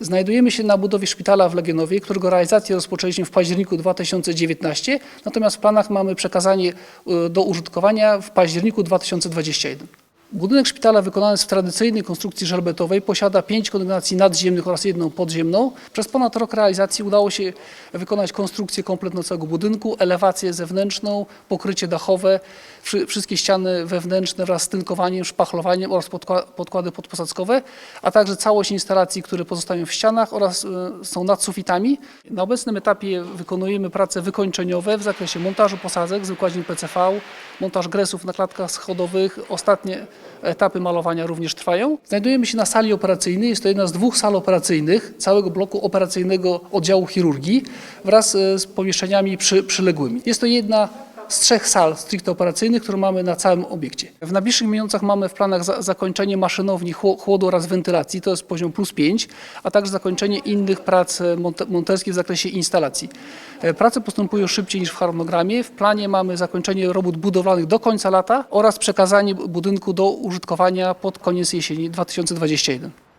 Znajdujemy się na budowie szpitala w Legionowie, którego realizację rozpoczęliśmy w październiku 2019, natomiast w planach mamy przekazanie y, do użytkowania w październiku 2021. Budynek szpitala wykonany w tradycyjnej konstrukcji żelbetowej, posiada pięć kondygnacji nadziemnych oraz jedną podziemną. Przez ponad rok realizacji udało się wykonać konstrukcję kompletną całego budynku, elewację zewnętrzną, pokrycie dachowe, wszy- wszystkie ściany wewnętrzne wraz z tynkowaniem, szpachlowaniem oraz podkła- podkłady podposadzkowe, a także całość instalacji, które pozostają w ścianach oraz y, są nad sufitami. Na obecnym etapie wykonujemy prace wykończeniowe w zakresie montażu posadzek z wykładzin PCV, montaż gresów na klatkach schodowych. Ostatnie etapy malowania również trwają. Znajdujemy się na sali operacyjnej. Jest to jedna z dwóch sal operacyjnych całego bloku operacyjnego oddziału chirurgii wraz e, z pomieszczeniami przy, przyległymi. Jest to jedna z trzech sal stricte operacyjnych, które mamy na całym obiekcie. W najbliższych miesiącach mamy w planach za, zakończenie maszynowni chło- chłodu oraz wentylacji, to jest poziom plus 5, a także zakończenie innych prac e, monte, monterskich w zakresie instalacji. E, Prace postępują szybciej niż w harmonogramie. W planie mamy zakończenie robót budowlanych do końca lata oraz przekazanie budynku do użytkowania pod koniec jesieni 2021.